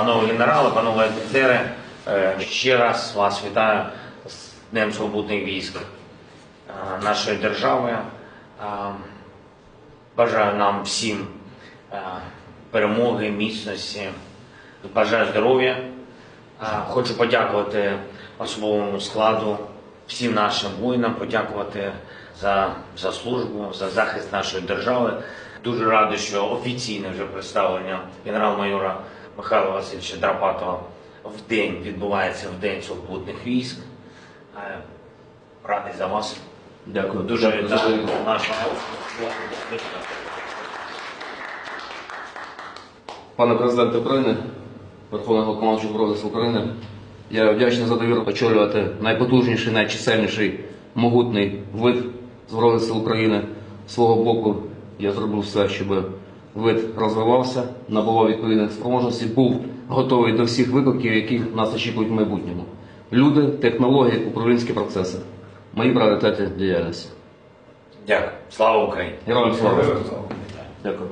Панове генерали, панове офіцери, е, ще раз вас вітаю з Днем Свободних військ е, нашої держави. Е, Бажаю нам всім перемоги, міцності, бажаю здоров'я. Хочу подякувати особовому складу, всім нашим воїнам, подякувати за, за службу, за захист нашої держави. Дуже радий, що офіційне вже представлення генерал-майора Михайла Васильовича Драпатова в день відбувається в День свободних військ. Е, Радий за вас. Дякую. Дуже вітаю. Пане президенте України, Верховний Головнокомандуючий Збройних Сил України, я вдячний за довіру очолювати найпотужніший, найчисельніший, могутний вид Збройних сил України. З свого боку я зробив все, щоб вид розвивався, набував відповідних спроможностей, був готовий до всіх викликів, які нас очікують в майбутньому. Люди, технології, управлінські процеси. Мої пріоритети діяльності. Дякую. Слава Україні! Героям слава! Дякую.